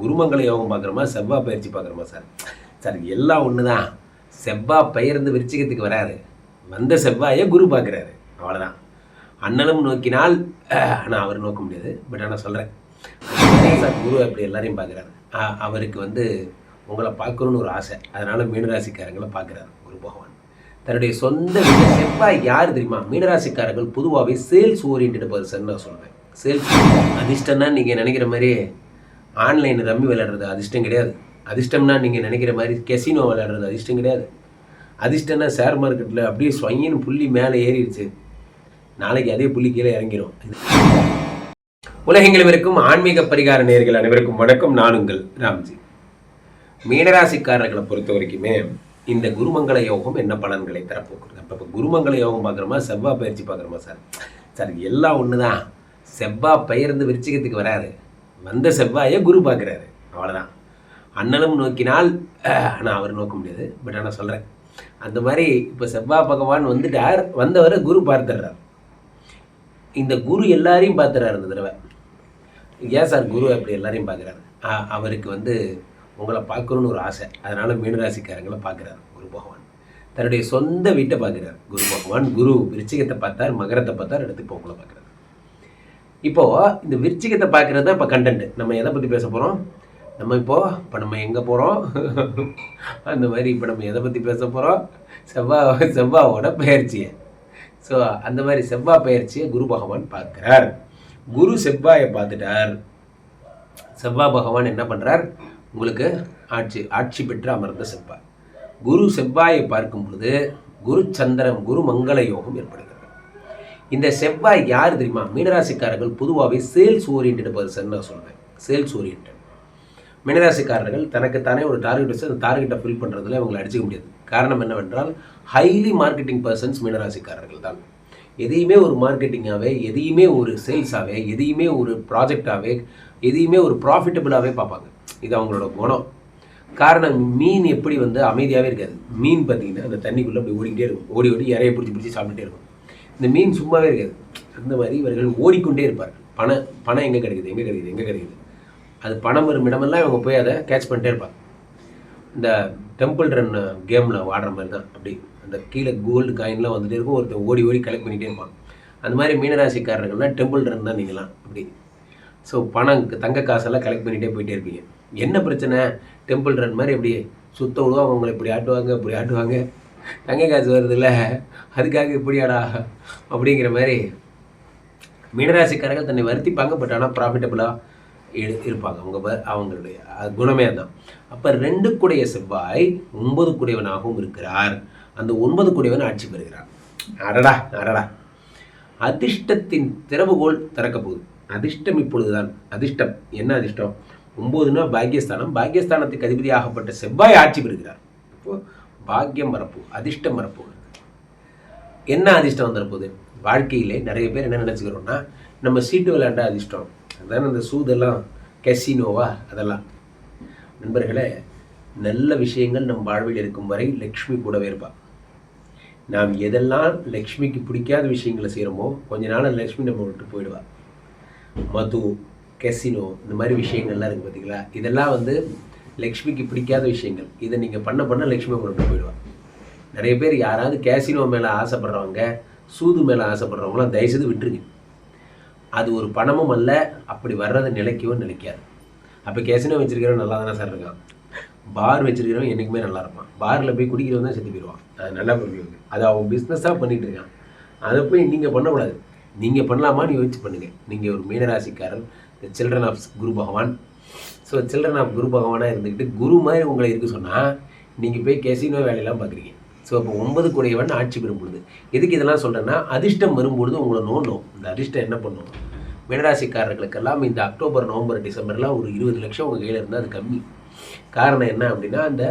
குருமங்கள யோகம் பார்க்குறோமா செவ்வாய் பயிற்சி பார்க்குறோமா சார். சார் எல்லாம் ஒன்று தான் செவ்வாய் பெயர்ந்து விருச்சிகத்துக்கு வராரு. வந்த செவ்வாயை குரு பார்க்குறாரு. அவ்வளோதான் அண்ணனும் நோக்கினால் ஆனால் அவர் நோக்க முடியாது. பட் ஆனால் சொல்கிறேன் சார் குரு அப்படி எல்லாரையும் பார்க்குறாரு. அவருக்கு வந்து உங்களை பார்க்கணுன்னு ஒரு ஆசை. அதனால் மீனராசிக்காரங்களை பார்க்குறாரு குரு பகவான். தன்னுடைய சொந்த செவ்வாய் யார் தெரியுமா? மீனராசிக்காரர்கள் பொதுவாகவே சேல்ஸ் ஓரியன்ட் பர்சன் நான் சொல்வேன். சேல்ஸ் அதிர்ஷ்டம்னா நீங்கள் நினைக்கிற மாதிரி ஆன்லைனில் ரம்மி விளையாடுறது அதிர்ஷ்டம் கிடையாது. அதிர்ஷ்டம்னா நீங்கள் நினைக்கிற மாதிரி கெசினோ விளையாடுறது அதிர்ஷ்டம் கிடையாது. அதிர்ஷ்டம்னா ஷேர் மார்க்கெட்டில் அப்படியே ஸ்வங்கின்னு புள்ளி மேலே ஏறிடுச்சு. நாளைக்கு அதே புள்ளி கீழே இறங்கிடும் உலகெங்கிலும் இருக்கும் ஆன்மீக பரிகார நேர்கள் அனைவருக்கும் வணக்கம். நான் உங்கள் ராம்ஜி. மீனராசிக்காரர்களை பொறுத்த வரைக்குமே இந்த குருமங்கள யோகம் என்ன பலன்களை தரப்போக்குறது அப்போ இப்போ குருமங்கள யோகம் பார்க்குறோமா செவ்வாய் பயிற்சி பார்க்குறோமா சார்? சார் எல்லாம் ஒன்று தான் செவ்வாய் பெயர்ந்து விருச்சிகத்துக்கு வராது. வந்த செவ்வாயை குரு பார்க்குறாரு. அவ்வளோதான் அண்ணனும் நோக்கினால் ஆனால் அவர் நோக்க முடியாது. பட் ஆனால் சொல்கிறேன் அந்த மாதிரி இப்போ செவ்வாய் பகவான் வந்துட்டார். வந்தவரை குரு பார்த்துடுறார். இந்த குரு எல்லாரையும் பார்த்துறாரு இந்த தடவை. ஏன் சார் குரு அப்படி எல்லாரையும் பார்க்குறாரு? அவருக்கு வந்து உங்களை பார்க்கணுன்னு ஒரு ஆசை. அதனால் மீனராசிக்காரங்களை பார்க்குறாரு குரு பகவான். தன்னுடைய சொந்த வீட்டை பார்க்குறாரு குரு பகவான். குரு விருச்சிகத்தை பார்த்தார் மகரத்தை பார்த்தார் எடுத்து இப்போ உங்களை பார்க்குறாரு. இப்போது இந்த விருச்சிகத்தை பார்க்குறது தான் இப்போ கண்டென்ட் நம்ம எதை பற்றி பேச போகிறோம் நம்ம இப்போது இப்போ நம்ம எங்கே போகிறோம் அந்த மாதிரி இப்போ நம்ம எதை பற்றி பேச போகிறோம் செவ்வாய் செவ்வாவோட பயிற்சியை ஸோ அந்த மாதிரி செவ்வாய் பயிற்சியை குரு பகவான் பார்க்குறார். குரு செவ்வாயை பார்த்துட்டார். செவ்வாய் பகவான் என்ன பண்ணுறார் உங்களுக்கு ஆட்சி ஆட்சி பெற்று அமர்ந்த செவ்வாய். குரு செவ்வாயை பார்க்கும் பொழுது குரு சந்திரன் குரு மங்கள யோகம் ஏற்படுகிறது. இந்த செவ்வாய் யார் தெரியுமா? மீனராசிக்காரர்கள் பொதுவாகவே சேல்ஸ் ஓரியன்ட் பர்சன் நான் சொல்வேன் சேல்ஸ் ஓரியன்ட் மீனராசிக்காரர்கள் தனக்குத்தானே ஒரு டார்கெட் வச்சு அந்த டார்கெட்டை ஃபில் பண்ணுறதுல இவங்களை அடிச்சிக்க முடியாது. காரணம் என்னவென்றால் ஹைலி மார்க்கெட்டிங் பர்சன்ஸ் மீனராசிக்காரர்கள் தான். எதையுமே ஒரு மார்க்கெட்டிங்காகவே எதையுமே ஒரு சேல்ஸாகவே எதையுமே ஒரு ப்ராஜெக்டாகவே எதையுமே ஒரு ப்ராஃபிட்டபுளாகவே பார்ப்பாங்க. இது அவங்களோட குணம். காரணம் மீன் எப்படி வந்து அமைதியாகவே இருக்காது. மீன் பார்த்தீங்கன்னா அந்த தண்ணிக்குள்ளே அப்படி ஓடிக்கிட்டே இருக்கும். ஓடி ஓடி இறைய பிடிச்சி பிடிச்சி சாப்பிட்டுட்டே இருக்கும். இந்த மீன் சும்மாவே இருக்காது. அந்த மாதிரி இவர்கள் ஓடிக்கொண்டே இருப்பார் பணம் பணம் எங்கே கிடைக்குது? எங்கே கிடைக்குது? எங்கே கிடைக்குது? அது பணம் வரும் இடமெல்லாம் இவங்க போய் அதை கேட்ச் பண்ணிட்டே இருப்பாங்க. இந்த டெம்பிள் ரன் கேமில் ஆடுற மாதிரி தான். அப்படி அந்த கீழே கோல்டு காயின்லாம் வந்துட்டே இருக்கும். ஒருத்தர் ஓடி ஓடி கலெக்ட் பண்ணிகிட்டே இருப்பான். அந்த மாதிரி மீனராசிக்காரர்கள்லாம் டெம்பிள் ரன் தான் நீங்களாம். அப்படி. ஸோ பணம் தங்க காசெல்லாம் கலெக்ட் பண்ணிகிட்டே போயிட்டே இருப்பீங்க. என்ன பிரச்சனை? டெம்பிள் ரன் மாதிரி இப்படி சுத்த விடுவாங்க? அவங்களை இப்படி ஆட்டுவாங்க இப்படி ஆட்டுவாங்க? தங்க காசு வருதுல்ல? அதுக்காக இப்படியாடா? அப்படிங்கிற மாதிரி மீனராசிக்காரர்கள் தன்னை வருத்திப்பாங்க பட் ஆனால் ப்ராஃபிட்டபுளாக இருப்பாங்க. அவங்க அவங்களுடைய குணமே தான் அப்போ ரெண்டு குடைய செவ்வாய் ஒன்பது குடையவனாகவும் இருக்கிறார். அந்த ஒன்பது குடையவன் ஆட்சி பெறுகிறார் அடடா அடடா. அதிர்ஷ்டத்தின் திறவுகோல் திறக்க போகுது. அதிர்ஷ்டம் இப்பொழுதுதான். அதிர்ஷ்டம். என்ன அதிர்ஷ்டம்? ஒம்போதுனா பாக்கியஸ்தானம் பாக்கியஸ்தானத்துக்கு அதிபதியாகப்பட்ட செவ்வாய் ஆட்சி பெறுகிறார். இப்போது பாக்கியம் வரப்போ அதிர்ஷ்டம் வரப்போ. என்ன அதிர்ஷ்டம் வந்துடப்போகுது வாழ்க்கையிலே நிறைய பேர் என்ன நினச்சிக்கிறோம்னா நம்ம சீட்டு விளையாண்டா அதிர்ஷ்டம். அதான் அந்த சூதெல்லாம் கெசினோவா அதெல்லாம். நண்பர்களே நல்ல விஷயங்கள் நம் வாழ்வில் இருக்கும் வரை லக்ஷ்மி கூடவே இருப்பாள் நாம் எதெல்லாம் லக்ஷ்மிக்கு பிடிக்காத விஷயங்களை செய்கிறோமோ கொஞ்ச நாள் லக்ஷ்மி நம்ம விட்டு போயிடுவாள் மது கெசினோ இந்த மாதிரி விஷயங்கள்லாம் இருக்குது பார்த்தீங்களா இதெல்லாம் வந்து லக்ஷ்மிக்கு பிடிக்காத விஷயங்கள். இதை நீங்கள் பண்ண பண்ண லக்ஷ்மி உங்களை விட்டு நிறைய பேர் யாராவது கேசினோ மேலே ஆசைப்படுறவங்க சூது மேலே ஆசைப்படுறவங்களாம் தயவுசெய்து விட்டுருங்க. அது ஒரு பணமும் அல்ல அப்படி வர்றதை நிலைக்கவும் நிலைக்காது. அப்போ கேசினோ வச்சுருக்கிறவன் நல்லா தானே சார் இருக்கான். பார் வச்சுருக்கிறவன் என்றைக்குமே நல்லா இருப்பான். பாரில் போய் குடிக்கிறவன் தான் செத்து போயிடுவான். அது நல்லா புரியுங்க அது அவன் பிஸ்னஸாக பண்ணிகிட்டு இருக்கான். அதை போய் நீங்கள் பண்ணக்கூடாது. நீங்கள் பண்ணலாமான்னு யோசிச்சு பண்ணுங்கள் நீங்கள் ஒரு மீனராசிக்காரர். த children of Guru Bhagavan so children of Guru பகவானாக இருந்துக்கிட்டு குரு மாதிரி உங்களை இருக்க சொன்னால் நீங்கள் போய் கெசினோ வேலையெல்லாம் பார்க்குறீங்க ஸோ அப்போ ஒன்பது கூடையவன் ஆட்சி பெறும் பொழுது எதுக்கு இதெல்லாம் சொல்கிறேன்னா அதிர்ஷ்டம் வரும்பொழுது உங்களை நோண்டும். இந்த அதிர்ஷ்டம் என்ன பண்ணும்? மீனராசிக்காரர்களுக்கெல்லாம் இந்த அக்டோபர் நவம்பர் டிசம்பர்லாம் ஒரு இருபது லட்சம் உங்கள் கையில் இருந்தால் அது கம்மி. காரணம் என்ன அப்படின்னா அந்த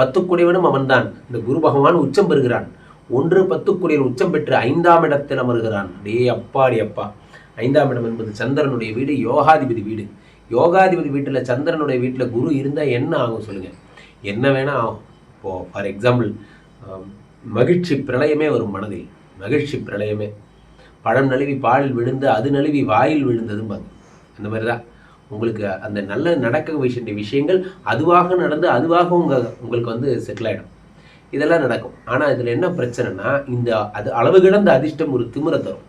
பத்து குடைவனும் அவன்தான். இந்த குரு பகவான் உச்சம் பெறுகிறான். ஒன்று பத்து குடியில் உச்சம் பெற்று ஐந்தாம் இடத்தில் அமர்கிறான். டே அப்பாடி அப்பா. ஐந்தாம் இடம் என்பது சந்திரனுடைய வீடு யோகாதிபதி வீடு. யோகாதிபதி வீட்டில் சந்திரனுடைய வீட்டில் குரு இருந்தால் என்ன ஆகும் சொல்லுங்கள் என்ன வேணால் ஆகும். இப்போது ஃபார் எக்ஸாம்பிள் மகிழ்ச்சி பிரளயமே வரும் மனதில். மகிழ்ச்சி பிரளயமே. பழம் நழுவி பாலில் விழுந்து அது நழுவி வாயில் விழுந்ததும்பாங்க அந்த மாதிரி தான் உங்களுக்கு அந்த நல்ல நடக்க வேண்டிய விஷயங்கள் அதுவாக நடந்து அதுவாக உங்கள் உங்களுக்கு வந்து செட்டில் ஆகிடும் இதெல்லாம் நடக்கும். ஆனால் இதில் என்ன பிரச்சனைனா இந்த அது அளவு கிடந்த அதிர்ஷ்டம் ஒரு திமிரை தரும்.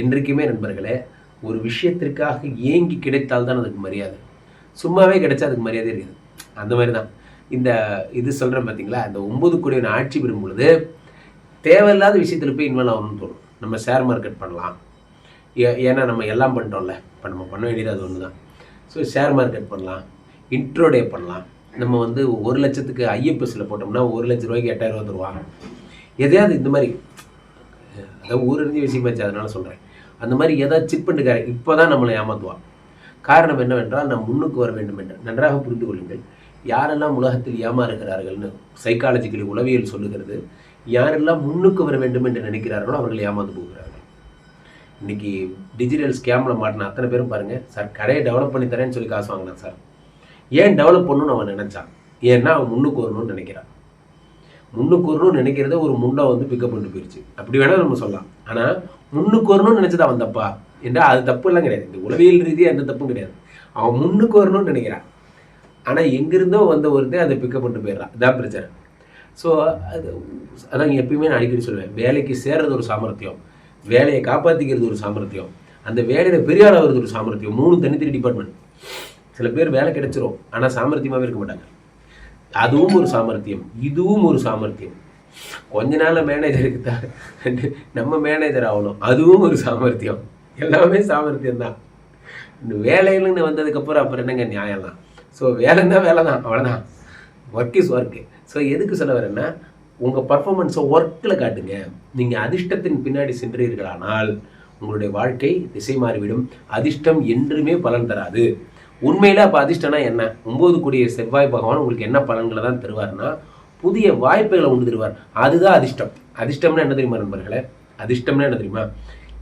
என்றைக்குமே நண்பர்களே ஒரு விஷயத்திற்காக ஏங்கி கிடைத்தால் தான் அதுக்கு மரியாதை. சும்மாவே கிடைச்சா அதுக்கு மரியாதை இருக்குது அந்த மாதிரி தான் இந்த இது சொல்கிறேன் பார்த்தீங்களா இந்த ஒம்பது கோடியான ஆட்சி பெறும் பொழுது தேவையில்லாத விஷயத்தில் போய் இன்வால்வ் ஆகணும்னு தோணும். நம்ம ஷேர் மார்க்கெட் பண்ணலாம். ஏ- ஏன்னா நம்ம எல்லாம் பண்ணிட்டோம்ல. இப்போ நம்ம பண்ண வேண்டியது அது ஒன்று தான் ஸோ ஷேர் மார்க்கெட் பண்ணலாம். இன்ட்ரோடே பண்ணலாம். நம்ம வந்து ஒரு லட்சத்துக்கு ஐஎஃப்எஸ்ல போட்டோம்னா ஒரு லட்ச ரூபாய்க்கு எட்டாயிரம் ரூபா தருவா எதையாவது இந்த மாதிரி. அதாவது ஊரறிஞ்ச விஷயமாச்சு அதனால சொல்கிறேன் அந்த மாதிரி ஏதாவது சிட் பண்ணிருக்காரு இப்போ தான் நம்மளை ஏமாத்துவான். காரணம் என்னவென்றால் நாம் முன்னுக்கு வர வேண்டும் என்று. நன்றாக புரிந்து கொள்ளுங்கள். யாரெல்லாம் உலகத்தில் ஏமாறுகிறார்கள்னு சைக்காலஜிக்கலி உளவியல் சொல்லுகிறது யாரெல்லாம் முன்னுக்கு வர வேண்டும் என்று நினைக்கிறார்களோ அவர்கள் ஏமாந்து போகிறார்கள். இன்னைக்கு டிஜிட்டல் ஸ்கேமில் மாட்டின அத்தனை பேரும் பாருங்க சார் கடையை டெவலப் பண்ணி தரேன்னு சொல்லி காசு வாங்கினான் சார். ஏன் டெவலப் பண்ணணும்னு அவன் நினச்சான்? ஏன்னா அவன் முன்னுக்கு வரணும்னு நினைக்கிறான். முன்னுக்கு வரணும்னு நினைக்கிறத ஒரு முண்டை வந்து பிக்கப் பண்ணிட்டு போயிடுச்சு அப்படி வேணா நம்ம சொல்லலாம். ஆனால் முன்னுக்கு வரணும்னு நினச்சது அவன் தப்பா? என்றால் அது தப்பு எல்லாம் கிடையாது. இந்த உளவியல் ரீதியாக எந்த தப்பும் கிடையாது. அவன் முன்னுக்கு வரணும்னு நினைக்கிறான். ஆனால் எங்கேருந்தோ வந்த ஒருத்தன் அதை பிக்கப் பண்ணிட்டு போயிடுறான். இதான் பிரச்சனை. ஸோ அது அதான் எப்பயுமே நான் அடிக்கடி சொல்லுவேன். வேலைக்கு சேர்றது ஒரு சாமர்த்தியம். வேலையை காப்பாற்றிக்கிறது ஒரு சாமர்த்தியம். அந்த வேலையில் பெரிய ஆள் ஆகிறது ஒரு சாமர்த்தியம். மூணு தனித்தனி டிபார்ட்மெண்ட் சில பேர் வேலை கிடைச்சிரும். ஆனால் சாமர்த்தியமாகவே இருக்க மாட்டாங்க. அதுவும் ஒரு சாமர்த்தியம். இதுவும் ஒரு சாமர்த்தியம். கொஞ்ச நாள் மேனேஜருக்கு தான் நம்ம மேனேஜர் ஆகணும். அதுவும் ஒரு சாமர்த்தியம். எல்லாமே சாமர்த்தியம் தான் வேலையிலன்னு வந்ததுக்கப்புறம் அப்புறம் என்னங்க நியாயம் தான் ஸோ வேலைன்னா வேலை தான் அவ்வளோதான் ஒர்க் இஸ் ஒர்க்கு ஸோ எதுக்கு சொல்ல வரேன்னா உங்கள் பர்ஃபாமன்ஸை ஒர்க்கில் காட்டுங்க. நீங்கள் அதிர்ஷ்டத்தின் பின்னாடி சென்றீர்களானால் உங்களுடைய வாழ்க்கை திசை மாறிவிடும். அதிர்ஷ்டம் என்றுமே பலன் தராது. உண்மையில அப்போ அதிர்ஷ்டம்னா என்ன? ஒன்பது கூடிய செவ்வாய் பகவான் உங்களுக்கு என்ன பலன்களை தான் தருவார்னா புதிய வாய்ப்புகளை உண்டு தருவார். அதுதான் அதிர்ஷ்டம். அதிர்ஷ்டம்னா என்ன தெரியுமா நண்பர்களே? அதிர்ஷ்டம்னா என்ன தெரியுமா?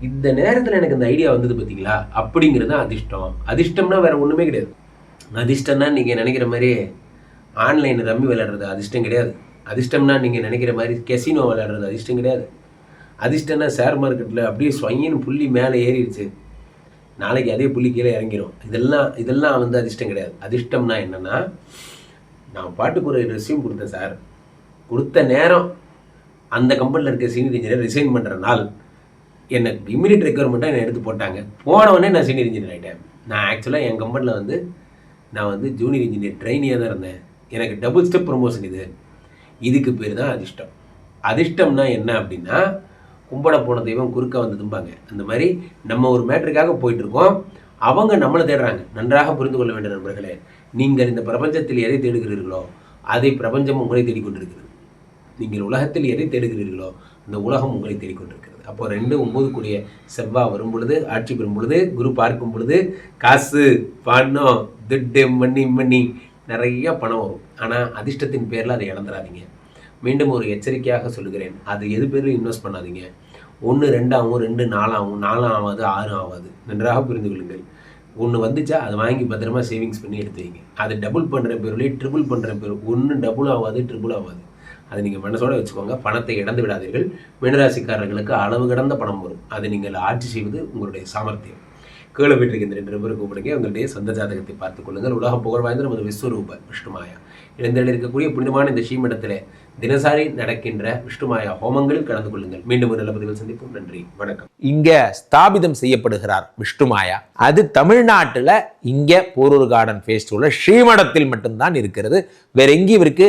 இந்த நேரத்தில் எனக்கு இந்த ஐடியா வந்தது பார்த்தீங்களா அப்படிங்கிறது தான் அதிர்ஷ்டம். அதிர்ஷ்டம்னா வேற ஒன்றுமே கிடையாது. அதிர்ஷ்டம்னா நீங்கள் நினைக்கிற மாதிரி ஆன்லைனில் ரம்மி விளையாடுறது அதிர்ஷ்டம் கிடையாது. அதிர்ஷ்டம்னா நீங்கள் நினைக்கிற மாதிரி கெசினோ விளையாடுறது அதிர்ஷ்டம் கிடையாது. அதிர்ஷ்டம்னா ஷேர் மார்க்கெட்டில் அப்படியே ஸ்வையின் புள்ளி மேலே ஏறிடுச்சு. நாளைக்கு அதே புள்ளி கீழே இறங்கிடும் இதெல்லாம் இதெல்லாம் வந்து அதிர்ஷ்டம் கிடையாது. அதிர்ஷ்டம்னா என்னன்னா நான் பாட்டுக்கு ஒரு ரெஸ்யூம் கொடுத்தேன் சார் கொடுத்த நேரம் அந்த கம்பெனியில் இருக்க சீனியர் இன்ஜினியர் ரிசைன் பண்ணுற நாள். எனக்கு இம்மிடியட் ரெக்குவயர்மெண்ட்டாக என்னை எடுத்து போட்டாங்க. போனவொடனே நான் சீனியர் இன்ஜினியர் ஆகிட்டேன் நான் ஆக்சுவலாக என் கம்பெனியில் வந்து நான் வந்து ஜூனியர் இன்ஜினியர் ட்ரைனியாக தான் இருந்தேன். எனக்கு டபுள் ஸ்டெப் ப்ரொமோஷன் இது. இதுக்கு பேர் தான் அதிர்ஷ்டம். அதிர்ஷ்டம்னா என்ன அப்படின்னா கும்பட போன தெய்வம் குறுக்க வந்ததும்பாங்க அந்த மாதிரி நம்ம ஒரு மேட்ருக்காக போயிட்டுருக்கோம் அவங்க நம்மளை தேடுறாங்க. நன்றாக புரிந்து கொள்ள வேண்டிய நண்பர்களே. நீங்கள் இந்த பிரபஞ்சத்தில் எதை தேடுகிறீர்களோ அதை பிரபஞ்சம் உங்களை தேடிக்கொண்டிருக்கிறது. நீங்கள் உலகத்தில் எதை தேடுகிறீர்களோ அந்த உலகம் உங்களை தேடிக்கொண்டிருக்கிறது. அப்போ ரெண்டு ஒம்பது கூடிய செவ்வாய் வரும் பொழுது ஆட்சி பெறும் பொழுது குரு பார்க்கும் பொழுது காசு பணம் துட்டு மண்ணி மண்ணி நிறைய பணம் வரும். ஆனால் அதிர்ஷ்டத்தின் பேரில் அதை இழந்துடாதீங்க மீண்டும் ஒரு எச்சரிக்கையாக சொல்லுகிறேன். அது எது பேரில் இன்வெஸ்ட் பண்ணாதீங்க. ஒன்று ரெண்டாகவும் ரெண்டு நாலாகவும் நாலாம் ஆகாது ஆறு ஆகாது நன்றாக புரிந்து கொள்ளுங்கள். ஒன்று வந்துச்சா அதை வாங்கி பத்திரமா சேவிங்ஸ் பண்ணி எடுத்து வைங்க. அதை டபுள் பண்ணுற பேர்லேயே ட்ரிபிள் பண்ணுற பேர் ஒன்று டபுள் ஆகாது ட்ரிபிள் ஆகாது அதை நீங்கள் மனசோட வச்சுக்கோங்க. பணத்தை இழந்து விடாதீர்கள். மீனராசிக்காரர்களுக்கு அளவு கடந்த பணம் வரும். அதை நீங்கள் ஆட்சி செய்வது உங்களுடைய சாமர்த்தியம். கீழே வீட்டிருக்கின்ற ரெண்டு பேரும் கூப்பிடுங்க. உங்களுடைய சொந்த ஜாதகத்தை பார்த்துக் கொள்ளுங்கள். உலக புகழ் வாய்ந்த நமது விஸ்வரூப விஷ்ணுமாயா. இழந்தில் இருக்கக்கூடிய புனிதமான இந்த ஸ்ரீமடத்தில் தினசாரி நடக்கின்ற விஷ்ணுமாயா ஹோமங்களில் கலந்து கொள்ளுங்கள். மீண்டும் ஒரு நல்ல பதிவில் சந்திப்போம். நன்றி. வணக்கம். இங்க ஸ்தாபிதம் செய்யப்படுகிறார் விஷ்ணுமாயா. அது தமிழ்நாட்டில் இங்க போரூர் கார்டன் ஃபேஸ்டிவல்ல ஸ்ரீமடத்தில் மட்டும்தான் இருக்கிறது. வேற எங்கேயும் இவருக்கு